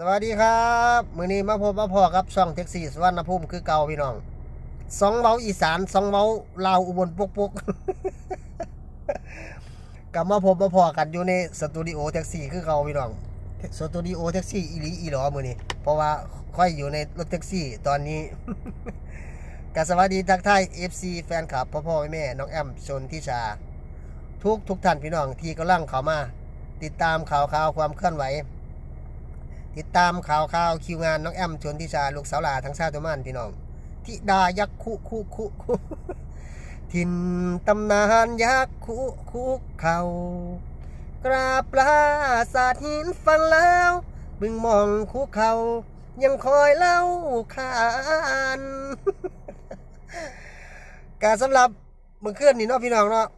สวัสดีครับมือนี้มาพบมาพอกับช่องแท็กซี่สวรรณภูมิคือเก่าพี่น้องสองเว้าอีสานสองเว้าลาวอุบลปุกปุกกลับมาพบมาพอกันอยู่ในสตูดิโอแท็กซี่คือเก่าพี่น้องสตูดิโอแท็กซี่อีหลีอีหลอมือนี้เพราะว่าค่อยอยู่ในรถแท็กซี่ตอนนี้กสวัสดีทักทาย FC แฟนคลับพ่อพ่อแม่น้องแอมชนทิชา ทุกทุกท่านพี่น้องที่กำลังเข้ามา ติดตามข่าวข่าวความเคลื่อนไหว ติดตามข่าวข่าวคิวงานน้องแอมชนทิชาลูกสาวหลาทั้งชาติทุกมันพี่น้องทิดายักษ์คุคุคุคุทินตำนานยักษ์คุคุเขากราบลาสาดหินฟังแล้วบึงมองคุเขา ยังคอยเล่าขานการสำหรับเมื่อคืนนี่เนาะพี่น้องเนาะ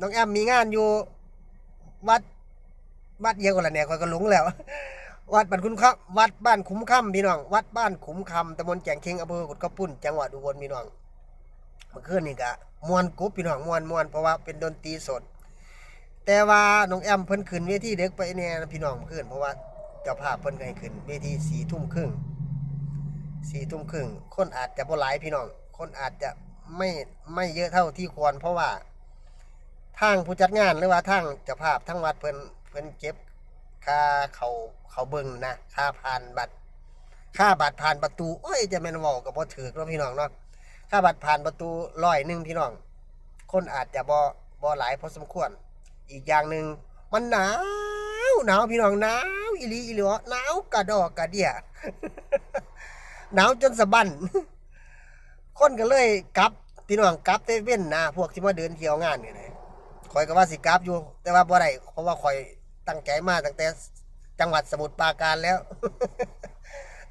น้องแอมมีงานอยู่วัดวัดเยอะกว่าละเนี่ยคอยก็หลงแล้ว วัดบ้านคุ้มคำวัดบ้านคุ้มคำพี่น้อง วัดบ้านคุ้มคำตำบลแจงเค็งอำเภอกุดกระปุ่น จังหวัดอุบลพี่น้องเมื่อคืนนี่กะมวนกุ๊บพี่น้องมวนมวนเพราะว่าเป็นดนตรีสด แต่ว่าน้องแอมเพิ่นขึ้นเวทีเด็กไปเนี่ยพี่น้องเมื่อคืนเพราะว่าเจ้าภาพเพิ่นก็ให้ขึ้นเวทีสี่ทุ่มครึ่งสี่ทุ่มครึ่งคนอาจจะบ่หลายพี่น้อง คนอาจจะไม่ไม่เยอะเท่าที่ควร เพราะว่าทางผู้จัดงานหรือว่าทางเจ้าภาพทั้งวัดเพิ่นเพิ่นเก็บ ค่าเขาเขาเบิ่งนะค่าผ่านบัตร ค่าบัตรผ่านประตูโอ้ยจะแม่นเว้ากับบ่ถือเนาะพี่น้องเนาะค่าบัตรผ่านประตูร้อยหนึ่งพี่น้อง คนอาจจะบ่บ่หลายพอสมควร อีกอย่างหนึ่งมันหนาวหนาวพี่น้องหนาวอีลีอีหลีวหนาวกระดอกกระเดียหนาวจนสะบั้นคนก็เลยกลับพี่น้องกลับเตเว่นนะพวกที่มาเดินเที่ยวงานนี่นะคอยก็ว่าสิกลับอยู่ แต่ว่าบ่ได้เพราะว่าคอย ตั้งใจมาตั้งแต่จังหวัดสมุทรปราการแล้ว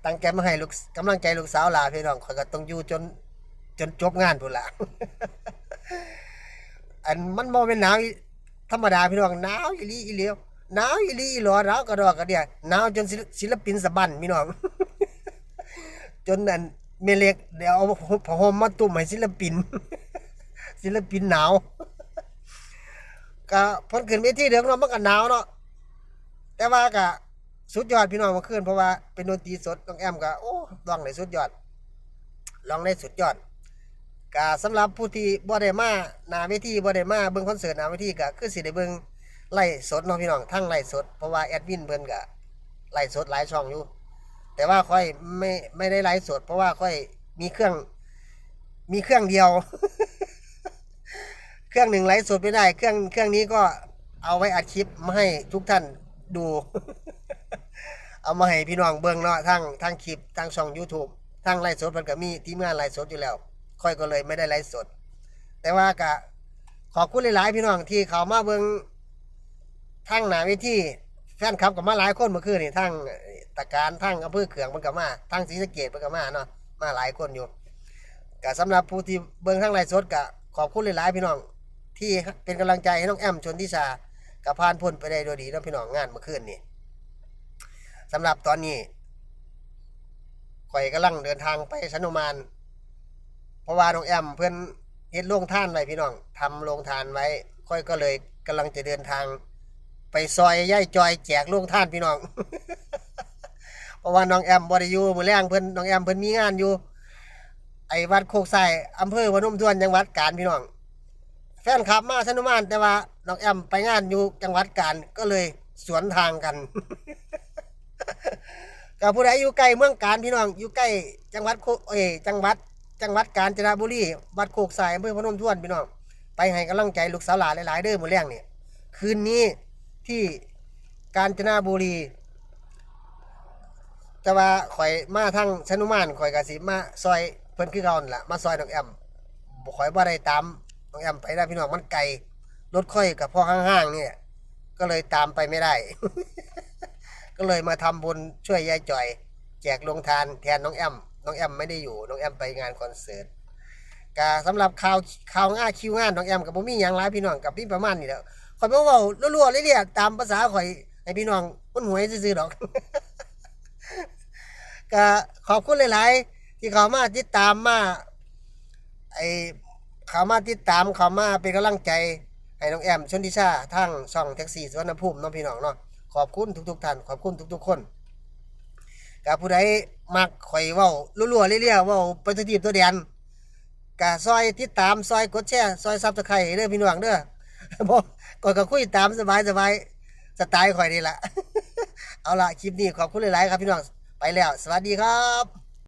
ตั้งใจมาให้ลูกกำลังใจลูกสาวลาพี่น้องขอยก็ต้องอยู่จนจนจบงานพุ่นละอันมันบ่เป็นหนาวธรรมดาพี่น้องหนาวอีลีอีเลียวหนาวอีลีอีหลอหนาวกระดอกกระเดียหนาวจนศิลปินสะบันพี่น้องจนอันเมเล็กเดี๋ยวเอาผ้าห่มมาตุ่มให้ศิลปิน ศิลปินหนาวก็พ้นขึ้นเวทีเดิมเนามันก็หนาวเนาะ แต่ว่าก็สุดยอดพี่น้องมื่อคืนเพราะว่าเป็นดนตรีสดน้องแอมก็โอ้ลองได้สุดยอด ลองได้สุดยอดก็สำหรับผู้ที่บ่ได้มาหน้าเวทีบ่ได้มาเบิ่งคอนเสิร์ตหน้าเวทีก็คือสิได้เบิ่งไล่สดเนาะพี่น้องทั้งไล่สดเพราะว่าแอดมินเพิ่นก็ไล่สดหลายช่องอยู่ แต่ว่าค่อยไม่ไม่ได้ไลฟ์สด เพราะว่าค่อยมีเครื่อง มีเครื่องเดียว เครื่องหนึ่งไลฟ์สดไม่ได้ เครื่องเครื่องนี้ก็เอาไว้อัดคลิปมาให้ทุกท่าน ดู เอามาให้พี่น้องเบิ่งเนาะทั้งทั้งคลิปทั้งช่อง YouTube ทั้งไลฟ์สดมันก็มีทีมงานไลฟ์สดอยู่แล้ว ค่อยก็เลยไม่ได้ไลฟ์สด แต่ว่าก็ขอบคุณหลายๆพี่น้องที่เขามาเบิ่งทั้งหนาเวทีแฟนคลับกับมาหลายคนเมื่อคืนนี่ทั้งตะการทั้งอำเภอเขืองมันก็มาทั้งศรีสะเกษมันก็มาเนาะมาหลายคนอยู่ก็สำหรับผู้ที่เบิ่งทั้งไลฟ์สดก็ขอบคุณหลายๆพี่น้องที่เป็นกำลังใจให้น้องแอมชนทิชา กับพานพ้นไปได้โดยดีน้องพี่น้องงานเมื่อคืนนี่สำหรับตอนนี้ข่อยกำลังเดินทางไปชนุมาน เพราะว่าน้องแอมเพื่อนเฮ็ดโรงทานไว้พี่น้องทำโรงทานไว้ ค่อยก็เลยกำลังจะเดินทาง ไปซอยย่ายจอยแจกโรงทานพี่น้อง เพราะว่าน้องแอมบริยูมือแรงเพิ่อนน้องแอมเพิ่อนมีงานอยู่ ไอ้วัดโคกไซอำเภอพนมทวนจังหวัดกาญพี่น้อง แฟนคลับมาสนุมานแต่ว่าน้องแอมไปงานอยู่จังหวัดกาญก็เลยสวนทางกันกับผู้ใดอยู่ใกล้เมืองกาญพี่น้องอยู่ใกล้จังหวัดโคเอยจังหวัด จังหวัดกาญจนบุรีวัดโคกสายอำเภอพนมทวนพี่น้องไปให้กำลังใจลูกสาวหลานหลายๆเด้อมื้อแรงเนี่ยคืนนี้ที่กาญจนบุรีแต่ว่าข่อยมาทางชนุมานข่อยก็สิมาซอยเพิ่นคือเก่านั่นล่ะมาซอยน้องแอมข่อยบ่ได้ตาม น้องแอมไปได้พี่น้องมันไกลรถค่อยกับพ่อห้างๆเนี่ย ก็เลยตามไปไม่ได้ ก็เลยมาทำบุญช่วยยายจ่อย แจกลงทานแทนน้องแอมน้องแอมไม่ได้อยู่น้องแอมไปงานคอนเสิร์ตก็สำหรับข่าวข่าวง่าคิวงานน้องแอมกับบ่มีหยังหลายพี่น้องกับพี่ประมาณนี้แล้วข่อยบ่เว้ารัวๆเรื่ยตามภาษาข่อยให้พี่น้องมันหวยซื่อๆดอกก็ขอบคุณหลาย ๆ ที่เขามาติดตามมาไอ เขามาติดตามเขามาเป็นกำลังใจให้น้องแอมชนทิชาทางช่องแท็กซี่สวนภูมิน้องพี่น้องเนาะขอบคุณทุกๆท่านขอบคุณทุก ๆ คนกับผู้ใดมักข่อยเว้ารัวๆเรื่อยๆเว้าปทุกทีตัวแดนก็ซอยติดตามซอยกดแชร์ซอยซับสไครต์เด้อพี่น้องเด้อบ่ก่อยก็คุยตามสบายสบายๆสไตล์ข่อยนี่แหละเอาละคลิปนี้ขอบคุณหลายๆครับพี่น้องไปแล้ว สวัสดีครับ